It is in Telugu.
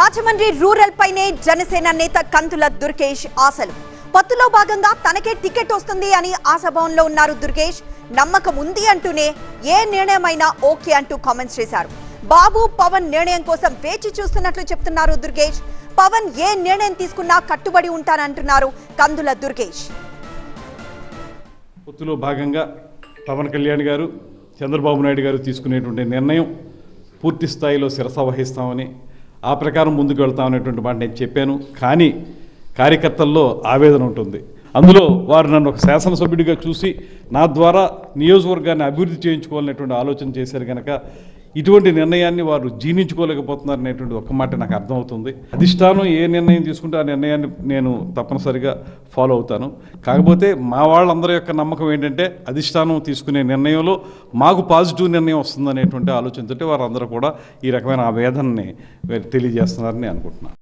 రాజమండ్రి రూరల్ పైనే జనసేన నేత కంతుల దుర్గేష్ ఆశలు. పత్తులో భాగంగా తనకే టికెట్ వస్తుంది అని ఆశాభావంలో ఉన్నారు దుర్గేష్. నమ్మకం ఉంది అంటూనే ఏ నిర్ణయమైనా ఓకే అంటూ కామెంట్స్ చేశారు. బాబు పవన్ నిర్ణయం కోసం వేచి చూస్తున్నట్లు చెప్తున్నారు దుర్గేష్. పవన్ ఏ నిర్ణయం తీసుకున్నా కట్టుబడి ఉంటానంటున్నారు కందుల దుర్గేష్. పొత్తులో భాగంగా పవన్ కళ్యాణ్ గారు చంద్రబాబు నాయుడు గారు తీసుకునేటువంటి నిర్ణయం పూర్తి స్థాయిలో శిరస వహిస్తామని ఆ ప్రకారం ముందుకు వెళ్తామనేటువంటి మాట నేను చెప్పాను. కానీ కార్యకర్తల్లో ఆవేదన ఉంటుంది. అందులో వారు నన్ను ఒక శాసనసభ్యుడిగా చూసి నా ద్వారా నియోజకవర్గాన్ని అభివృద్ధి చేయించుకోవాలనేటువంటి ఆలోచన చేశారు కనుక ఇటువంటి నిర్ణయాన్ని వారు జీర్ణించుకోలేకపోతున్నారు అనేటువంటి ఒక్క మాట నాకు అర్థమవుతుంది. అధిష్టానం ఏ నిర్ణయం తీసుకుంటే ఆ నిర్ణయాన్ని నేను తప్పనిసరిగా ఫాలో అవుతాను. కాకపోతే మా వాళ్ళందరి యొక్క నమ్మకం ఏంటంటే అధిష్టానం తీసుకునే నిర్ణయంలో మాకు పాజిటివ్ నిర్ణయం వస్తుందనేటువంటి ఆలోచనతో వారందరూ కూడా ఈ రకమైన ఆవేదనని తెలియజేస్తున్నారని అనుకుంటున్నాను.